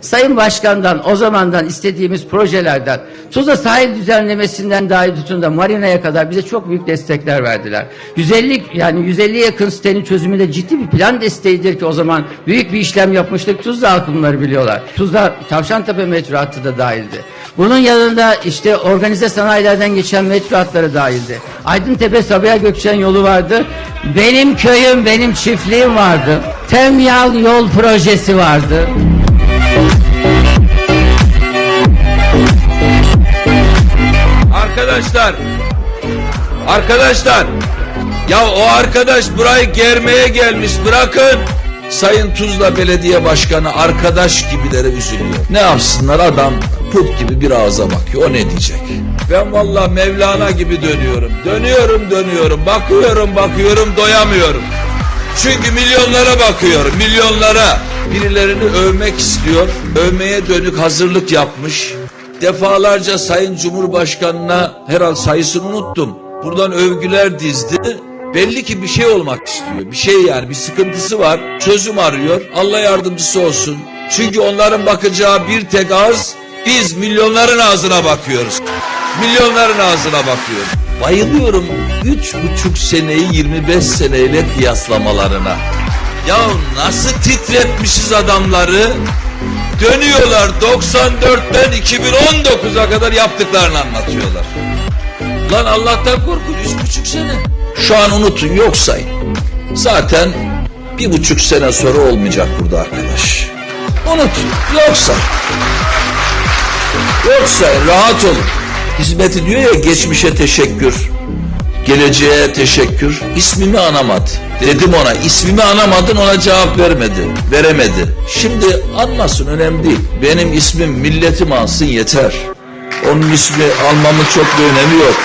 Sayın Başkan'dan o zamandan istediğimiz projelerden Tuzla sahil düzenlemesinden dahi tutun da marinaya kadar bize çok büyük destekler verdiler. 150 yani 150 yakın sitenin çözümünde ciddi bir plan desteğidir ki o zaman büyük bir işlem yapmıştık. Tuzla halkı bunları biliyorlar. Tuzla Tavşantepe metro hattı da dahildi. Bunun yanında işte organize sanayilerden geçen metro hatları dahildi. Aydıntepe Sabiha Gökçen yolu vardı. Benim köyüm, benim çiftliğim vardı. Temyal yol projesi vardı. Arkadaşlar, arkadaşlar, ya o arkadaş burayı germeye gelmiş bırakın. Sayın Tuzla Belediye Başkanı arkadaş gibilere üzülüyor. Ne yapsınlar adam put gibi bir ağza bakıyor. O ne diyecek? Ben vallahi Mevlana gibi dönüyorum. Dönüyorum dönüyorum. Bakıyorum bakıyorum doyamıyorum. Çünkü milyonlara bakıyorum. Milyonlara. Birilerini övmek istiyor. Övmeye dönük hazırlık yapmış. Defalarca Sayın Cumhurbaşkanı'na herhal sayısını unuttum. Buradan övgüler dizdi. Belli ki bir şey olmak istiyor. Bir şey yani bir sıkıntısı var. Çözüm arıyor. Allah yardımcısı olsun. Çünkü onların bakacağı bir tek ağız biz milyonların ağzına bakıyoruz. Milyonların ağzına bakıyoruz. Bayılıyorum üç buçuk seneyi 25 seneyle kıyaslamalarına. Ya nasıl titretmişiz adamları? Dönüyorlar 94'ten 2019'a kadar yaptıklarını anlatıyorlar. Lan Allah'tan korkun üç buçuk sene. Şu an unutun yok sayın. Zaten bir buçuk sene sonra olmayacak burada arkadaş. Unutun yok sayın rahat olun. Hizmeti diyor ya geçmişe teşekkür. Geleceğe teşekkür. İsmimi anamadı. Dedim ona ismimi anamadın ona cevap vermedi. Veremedi. Şimdi anmasın önemli değil. Benim ismim milletim alsın yeter. Onun ismi almamın çok bir önemi yok.